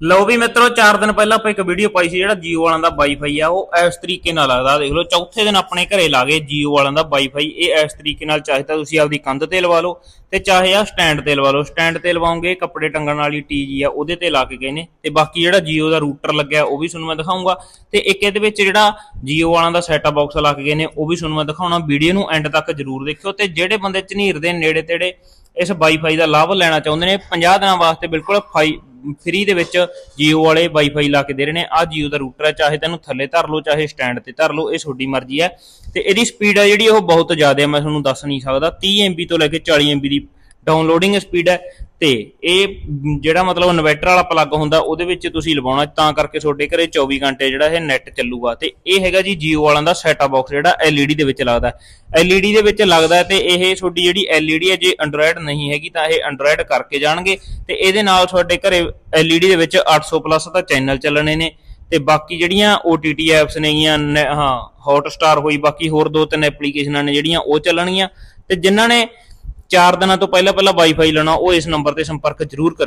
ਲਓ ਵੀ ਮਿੱਤਰੋ 4 ਦਿਨ ਪਹਿਲਾਂ ਆਪਾਂ ਇੱਕ ਵੀਡੀਓ ਪਾਈ ਸੀ ਜਿਹੜਾ Jio ਵਾਲਿਆਂ ਦਾ ਵਾਈਫਾਈ ਆ, ਉਹ ਇਸ ਤਰੀਕੇ ਨਾਲ ਲੱਗਦਾ। ਦੇਖ ਲਓ, ਚੌਥੇ ਦਿਨ ਆਪਣੇ ਘਰੇ ਲਾ Jio ਵਾਲਿਆਂ ਦਾ ਵਾਈਫਾਈ ਇਹ ਇਸ ਤਰੀਕੇ ਨਾਲ ਚਾਹੇ ਤਾਂ ਤੁਸੀਂ ਆਪਦੀ ਕੰਧ ਤੇ ਲਵਾ ਲਓ ਤੇ ਚਾਹੇ ਆ ਸਟੈਂਡ ਤੇ ਲਵਾ ਲਓ। ਸਟੈਂਡ ਤੇ ਲਵਾਉਂਗੇ ਕੱਪੜੇ ਟੰਗਣ ਵਾਲੀ ਟੀਜੀ ਆ, ਉਹਦੇ ਤੇ ਲਾ ਕੇ ਗਏ ਨੇ। ਤੇ ਬਾਕੀ ਜਿਹੜਾ Jio ਦਾ ਰੂਟਰ ਲੱਗਿਆ, ਉਹ ਵੀ ਤੁਹਾਨੂੰ ਮੈਂ ਦਿਖਾਉਂਗਾ ਤੇ ਇੱਕ ਇਹਦੇ ਵਿੱਚ ਜਿਹੜਾ Jio ਵਾਲਿਆਂ ਦਾ ਸੈਟਅਪ ਬਾਕਸ ਲਾ ਕੇ ਗਏ ਨੇ, ਉਹ ਵੀ ਤੁਹਾਨੂੰ ਮੈਂ ਦਿਖਾਉਣਾ। ਵੀਡੀਓ ਨੂੰ ਐਂਡ ਤੱਕ ਜਰੂਰ ਦੇਖਿਓ ਤੇ ਜਿਹੜੇ ਬੰਦੇ ਝਨੀਰ ਦੇ ਨੇੜੇ ਤੇੜੇ ਇਸ ਵਾਈਫਾਈ ਦਾ ਲਾਭ ਲੈਣਾ ਚਾਹੁੰਦੇ ਨੇ 50 ਦਿਨਾਂ ਵਾਸਤੇ ਬਿਲਕੁਲ ਫ੍ਰੀ ਦੇ ਵਿੱਚ Jio ਵਾਲੇ ਵਾਈਫਾਈ ਲਾ ਕੇ ਦੇ ਰਹੇ ਨੇ। ਆ Jio ਦਾ ਰੂਟਰ ਹੈ ਚਾਹੇ ਤੈਨੂੰ ਥੱਲੇ ਧਰ ਲਓ, ਚਾਹੇ ਸਟੈਂਡ ਤੇ ਧਰ ਲਓ, ਇਹ ਤੁਹਾਡੀ ਮਰਜ਼ੀ ਹੈ। ਤੇ ਇਹਦੀ ਸਪੀਡ ਹੈ ਜਿਹੜੀ, ਉਹ ਬਹੁਤ ਜ਼ਿਆਦਾ ਹੈ ਮੈਂ ਤੁਹਾਨੂੰ ਦੱਸ ਨਹੀਂ ਸਕਦਾ। 30 MB ਤੋਂ ਲੈ ਕੇ 40 MB ਦੀ ਡਾਊਨਲੋਡਿੰਗ ਸਪੀਡ ਹੈ ਤੇ ਇਹ ਜਿਹੜਾ ਮਤਲਬ ਇਨਵਰਟਰ ਵਾਲਾ ਪਲੱਗ ਹੁੰਦਾ, ਉਹਦੇ ਵਿੱਚ ਤੁਸੀਂ ਲਵਾਉਣਾ, ਤਾਂ ਕਰਕੇ ਤੁਹਾਡੇ ਘਰੇ 24 ਘੰਟੇ ਜਿਹੜਾ ਇਹ ਨੈਟ ਚੱਲੂਗਾ। ਤੇ ਇਹ ਹੈਗਾ ਜੀ Jio ਵਾਲਿਆਂ ਦਾ ਸੈਟਅਪ ਬਾਕਸ ਜਿਹੜਾ LED ਦੇ ਵਿੱਚ ਲੱਗਦਾ। ਹੈ LED ਦੇ ਵਿੱਚ ਲੱਗਦਾ ਹੈ ਤੇ ਇਹ ਤੁਹਾਡੀ ਜਿਹੜੀ LED ਹੈ, ਜੇ Android ਨਹੀਂ ਹੈਗੀ ਤਾਂ ਇਹ Android ਕਰਕੇ ਜਾਣਗੇ। ਤੇ ਇਹਦੇ ਨਾਲ ਤੁਹਾਡੇ ਘਰੇ LED ਦੇ ਵਿੱਚ 800 ਪਲੱਸ ਦਾ ਚੈਨਲ ਚੱਲਣੇ ਨੇ। ਤੇ ਬਾਕੀ ਜਿਹੜੀਆਂ OTT ਐਪਸ ਨੇਗੀਆਂ ਨੈ- ਹਾਂ, Hotstar ਹੋਈ, ਬਾਕੀ ਹੋਰ ਦੋ ਤਿੰਨ ਐਪਲੀਕੇਸ਼ਨਾਂ ਨੇ ਜਿਹੜੀਆਂ, ਉਹ ਚੱਲਣਗੀਆਂ। ਤੇ ਜਿਨ੍ਹਾਂ ਨੇ 4 ਦਿਨਾਂ ਤੋਂ ਪਹਿਲਾਂ ਪਹਿਲਾਂ ਵਾਈਫਾਈ ਲੈਣਾ ਉਹ ਇਸ ਨੰਬਰ ਤੇ ਸੰਪਰਕ ਜ਼ਰੂਰ ਕਰਿਓ।